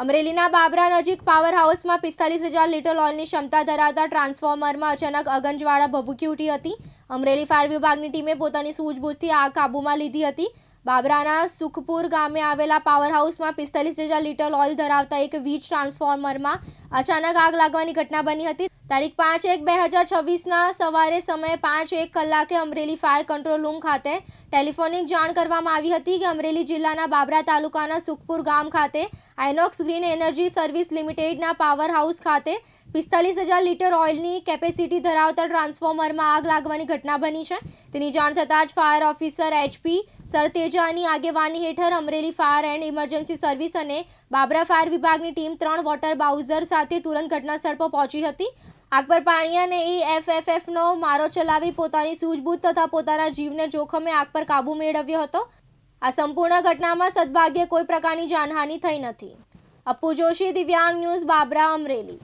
અમરેલીના બાબરા નજીક પાવર હાઉસમાં પિસ્તાલીસ હજાર લીટર ઓઇલની ક્ષમતા ધરાવતા ટ્રાન્સફોર્મરમાં અચાનક અગનજવાળા ભભૂકી ઉઠી હતી. અમરેલી ફાયર વિભાગની ટીમે પોતાની સૂઝબૂછથી આગ કાબૂમાં લીધી હતી. બાબરાના સુખપુર ગામે આવેલા પાવર હાઉસમાં પિસ્તાલીસ હજાર લીટર ઓઇલ ધરાવતા એક વીજ ટ્રાન્સફોર્મરમાં અચાનક આગ લાગવાની ઘટના બની હતી. તારીખ પાંચ એક બે હજાર છવ્વીસના સવારે સમયે પાંચ એક કલાકે અમરેલી ફાયર કંટ્રોલ રૂમ ખાતે ટેલિફોનિક જાણ કરવામાં આવી હતી કે અમરેલી જિલ્લાના બાબરા તાલુકાના સુખપુર ગામ ખાતે આઇનોક્સ ગ્રીન એનર્જી સર્વિસ લિમિટેડના પાવર હાઉસ ખાતે પિસ્તાલીસ હજાર લીટર ઓઇલની કેપેસિટી ધરાવતા ટ્રાન્સફોર્મરમાં આગ લાગવાની ઘટના બની છે. તેની જાણ થતાં જ ફાયર ઓફિસર એચપી સરતેજાની આગેવાની હેઠળ Amreli fire and emergency service અને બાબરા ફાયર વિભાગની ટીમ ત્રણ વોટર બાઉઝર સાથે તુરંત ઘટનાસ્થળ પર પહોંચી હતી. આગ પર પાણી અને એફએફએફનો મારો ચલાવી પોતાની સૂઝબૂઝ તથા પોતાના જીવને જોખમે આગ પર કાબૂ મેળવ્યો હતો. આ સંપૂર્ણ ઘટનામાં સદભાગ્યે કોઈ પ્રકારની જાનહાનિ થઈ નથી. અપ્પુ જોશી, દિવ્યાંગ ન્યૂઝ, બાબરા, અમરેલી.